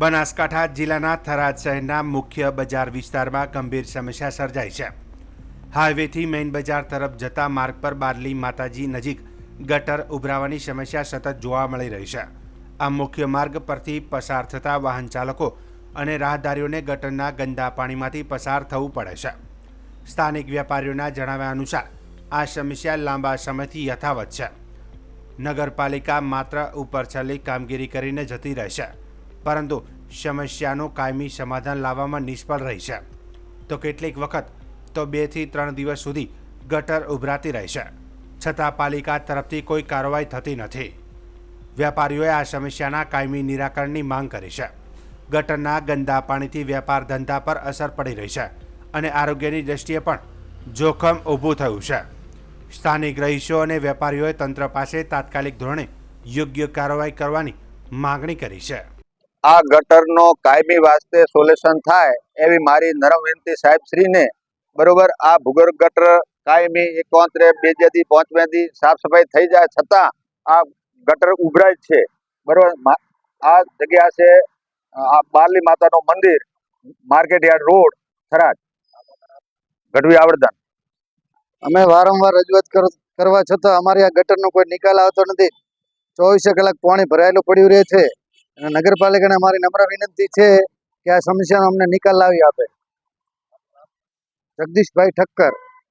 બનાસકાંઠા જિલ્લાના થરાદ શહેરના મુખ્ય બજાર વિસ્તારમાં ગંભીર સમસ્યા સર્જાઈ છે. હાઈવેથી મેઇન બજાર તરફ જતા માર્ગ પર બારલી માતાજી નજીક ગટર ઉભરાવાની સમસ્યા સતત જોવા મળી રહી છે. આ મુખ્ય માર્ગ પરથી પસાર થતા વાહન ચાલકો અને રાહદારીઓને ગટરના ગંદા પાણીમાંથી પસાર થવું પડે છે. સ્થાનિક વેપારીઓના જણાવ્યા અનુસાર, આ સમસ્યા લાંબા સમયથી યથાવત છે. નગરપાલિકા માત્ર ઉપરછલ્લી કામગીરી કરીને જતી રહેશે. પરંતુ સમસ્યાનું કાયમી સમાધાન લાવવામાં નિષ્ફળ રહી છે. તો કેટલીક વખત તો બેથી ત્રણ દિવસ સુધી ગટર ઉભરાતી રહે છે. છતાં પાલિકા તરફથી કોઈ કાર્યવાહી થતી નથી. વેપારીઓએ આ સમસ્યાના કાયમી નિરાકરણની માંગ કરી છે. ગટરના ગંદા પાણીથી વેપાર ધંધા પર અસર પડી રહી છે અને આરોગ્યની દ્રષ્ટિએ પણ જોખમ ઊભું થયું છે. સ્થાનિક રહીશો અને વેપારીઓએ તંત્ર પાસે તાત્કાલિક ધોરણે યોગ્ય કાર્યવાહી કરવાની માગણી કરી છે. આ ગટરનો કાયમી વાસ્તે સોલ્યુશન થાય એવી મારી નરમ વિનંતી સાહેબ શ્રીને. બરોબર, આ ભૂગર્ભ ગટર કાયમી એકોતરે બેજેથી પહોંચવેથી સાફ સફાઈ થઈ જાય છતાં આ ગટર ઉભરાય છે. બરોબર આ જગ્યા છે, આ બારલી માતાનું મંદિર, market yard road, Tharad. Gadhvi Avaddan અમે વારંવાર રજૂઆત કરવા છતાં અમારી આ ગટરનો કોઈ નિકાલ આવતો નથી. ચોવીસે કલાક પાણી ભરાયેલું પડ્યું રહે છે. નગરપાલિકાને અમારી નમ્ર વિનંતી છે કે આ સમસ્યાનો અમને નિકાલ લાવી આપે. જગદીશભાઈ ઠક્કર.